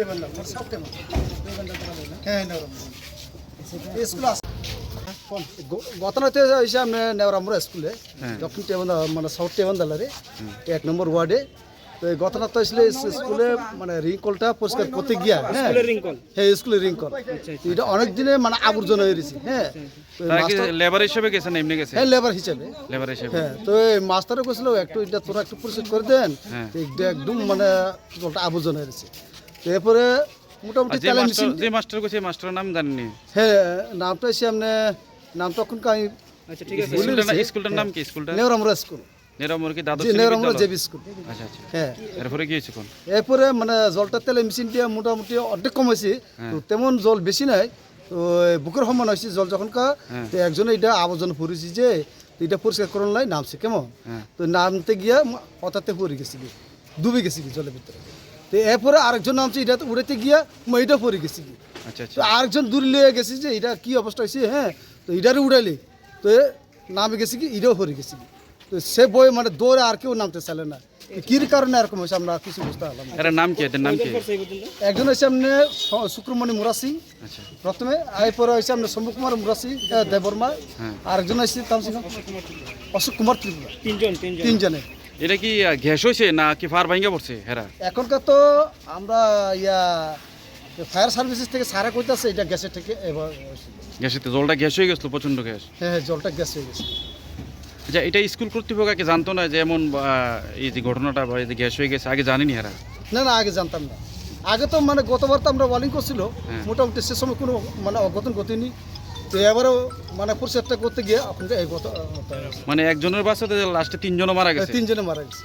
Table না সব table হ্যাঁ স্কুল আছে গতনাতে হয়েছে আমি নেওরামরা স্কুলে হ্যাঁ। দক্ষিণ টেবন মানে সাউথ টেবন এক নম্বর ওয়ার্ডে তো এই আসলে স্কুলে মানে রিঙ্কলটা পরিষ্কার করতে গিয়া হ্যাঁ হ্যাঁ স্কুলের রিঙ্কল এটা অনেক দিনে মানে আবর্জনা হয়ে গেছে হ্যাঁ লেবার হিসেবে গেছে এমনি গেছে হ্যাঁ লেবার হিসেবে লেবার হিসেবে হ্যাঁ তো এই মাস্টারও কইছিল একটু এটা তোরা একটু পরিষ্কার করে দেন একদম মানে আবর্জনা হয়ে গেছে এরপরে মোটামুটি যে তেলা মাস্টার মেশিন যে মাস্টার কইছে মাস্টারের নাম জানেননি হ্যাঁ নামটা এসে আপনি নামটা এখন আমি আচ্ছা ঠিক আছে। স্কুলটার স্কুলটার নাম কি? স্কুলটা নেওরামরা স্কুল। নেরামর কি দ্বাদশ নেওরামরা জেবি স্কুল। আচ্ছা আচ্ছা। হ্যাঁ। এরপরে কি হয়েছে কোন? এরপরে মানে জলটা তেলে মেশিন দিয়ে মোটামুটি অর্ধেক কমেছে হ্যাঁ। তো তেমন জল বেশি নাই। তো বুকের সমান হয়েছে জল যখন কা হ্যাঁ। একজনে এটা আবর্জনা পড়েছি যে এটা পরিষ্কার করুন লাই নামছে কেমন? হ্যাঁ। তো নামতে গিয়া হঠাৎ পড়ে গেছি কি, ডুবে গেছি জলের ভিতরে। তো এরপরে আরেকজন নামছে এটা উড়াতে গিয়া এটা পড়ে গেছি কি। আচ্ছা আচ্ছা। তো আরেকজন দূর লিয়ে গেছি যে এটা কি অবস্থা হয়েছে হ্যাঁ তো এটারে উড়াইলি। তো নামে গেছি কি এটাও পড়ে গেছি কি। তো সে বই মানে দৌড়ে আর কেউ নামতে চাইলে না। কির কারণে এরকম হয়েছে আমরা কিছু বুঝতে পারলাম এর নাম কি? এদের নাম কি? একজন হয়েছে আপনি শুক্রমণি মুরাসি। আচ্ছা। প্রথমে এরপরে হয়েছে আপনার শম্ভু কুমার মুরাসি আহ, দেববর্মা। হ্যাঁ। আরেকজন হয়েছে অশোক কুমার ত্রিপুরা। তিনজন তিনজন। তিনজনে। এটা কি গ্যাস হয়েছে না কি ফায়ার ভাঙ্গা পড়ছে হেরা? এখনকার তো আমরা ইয়া ফায়ার সার্ভিসেস থেকে সারা কইতাছে এটা গ্যাসের থেকে। গ্যাসেতে জলটা গ্যাস হয়ে গেছিল প্রচণ্ড গ্যাস। হ্যাঁ হ্যাঁ জলটা গ্যাস হয়ে গেছে। আচ্ছা এটা স্কুল কর্তৃপক্ষ কি জানতো না যে এমন এই যে ঘটনাটা বা এই যে গ্যাস হয়ে গেছে আগে জানেনি হেরা? না না আগে জানতাম না। আগে তো মানে গতবার তো আমরা ওয়ালিং করছিল হ্যাঁ। মোটামুটি সে সময় কোনো মানে অঘটন গতিনি তো এবারও মানে পরিষ্কারটা করতে গিয়ে এখন এই কথা মানে একজনের বাসাতে লাস্টে তিনজনও মারা গেছে? তিনজনে মারা গেছে।